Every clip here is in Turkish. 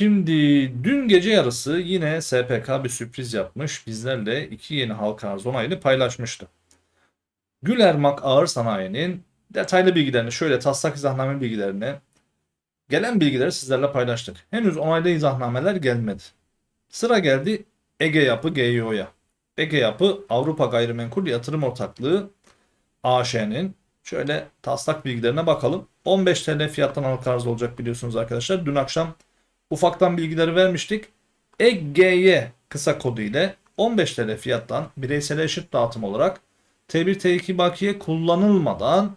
Şimdi dün gece yarısı yine SPK bir sürpriz yapmış. Bizlerle iki yeni halka arz onayını paylaşmıştı. Gülermak Ağır Sanayi'nin detaylı bilgilerini, şöyle taslak izahname bilgilerini, gelen bilgileri sizlerle paylaştık. Henüz onaylı izahnameler gelmedi. Sıra geldi Ege Yapı GYO'ya. Ege Yapı Avrupa Gayrimenkul Yatırım Ortaklığı AŞ'nin şöyle taslak bilgilerine bakalım. 15 TL fiyattan halka arz olacak biliyorsunuz arkadaşlar. Dün akşam ufaktan bilgileri vermiştik. EGY kısa kodu ile 15 TL fiyattan bireysel eşit dağıtım olarak T1 T2 bakiye kullanılmadan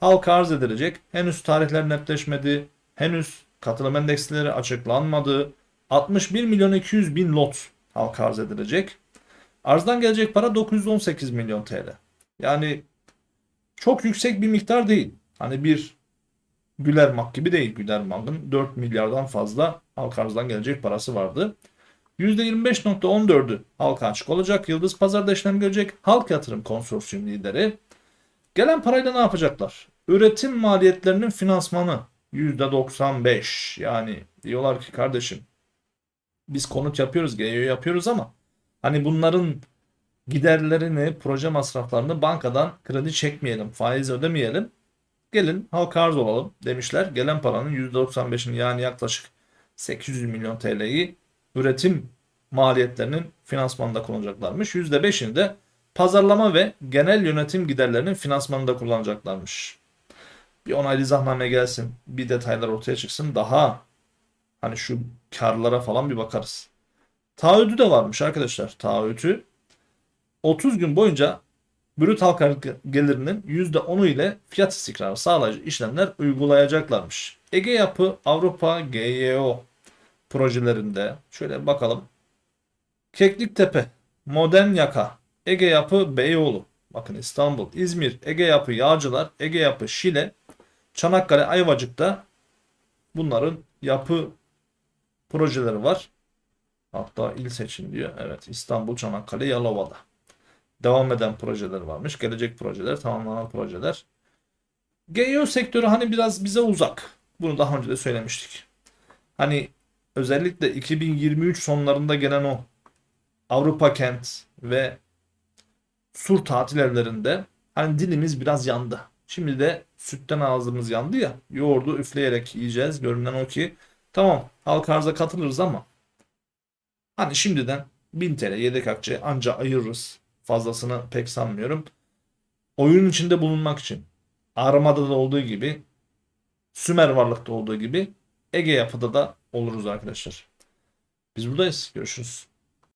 halka arz edilecek. Henüz tarihler netleşmedi. Henüz katılım endeksleri açıklanmadı. 61 milyon 200 bin lot halka arz edilecek. Arzdan gelecek para 918 milyon TL. Yani çok yüksek bir miktar değil. Hani bir Gülermak gibi değil. Gülermak'ın 4 milyardan fazla halka arzdan gelecek parası vardı. %25.14'ü halka açık olacak. Yıldız Pazar'da işlem görecek. Halk Yatırım Konsorsiyum lideri. Gelen parayla ne yapacaklar? Üretim maliyetlerinin finansmanı %95. Yani diyorlar ki kardeşim biz konut yapıyoruz, GEO yapıyoruz ama hani bunların giderlerini, proje masraflarını bankadan kredi çekmeyelim, faiz ödemeyelim. Gelin halka arz olalım demişler. Gelen paranın %95'ini yani yaklaşık 800 milyon TL'yi üretim maliyetlerinin finansmanında kullanacaklarmış. %5'ini de pazarlama ve genel yönetim giderlerinin finansmanında kullanacaklarmış. Bir onaylı izahname gelsin, bir detaylar ortaya çıksın daha hani şu karlara falan bir bakarız. Taahhüdü de varmış arkadaşlar. Taahhütü 30 gün boyunca brüt halka gelirinin %10'u ile fiyat istikrarı sağlayıcı işlemler uygulayacaklarmış. Ege Yapı Avrupa GYO projelerinde şöyle bakalım. Kekliktepe, Modern Yaka, Ege Yapı Beyoğlu, bakın İstanbul, İzmir, Ege Yapı Yağcılar, Ege Yapı Şile, Çanakkale Ayvacık'ta bunların yapı projeleri var. Hatta il seçin diyor. Evet İstanbul, Çanakkale, Yalova'da. Devam eden projeler varmış. Gelecek projeler, tamamlanan projeler. GEO sektörü hani biraz bize uzak. Bunu daha önce de söylemiştik. Hani özellikle 2023 sonlarında gelen o Avrupa Kent ve Sur tatil evlerinde hani dilimiz biraz yandı. Şimdi de sütten ağzımız yandı ya. Yoğurdu üfleyerek yiyeceğiz. Görünen o ki tamam halka arza katılırız ama hani şimdiden 1000 TL yedek akçe anca ayırırız. Fazlasını pek sanmıyorum. Oyun içinde bulunmak için Armada'da olduğu gibi Sümer Varlık'ta olduğu gibi Ege Yapı'da da oluruz arkadaşlar. Biz buradayız. Görüşürüz.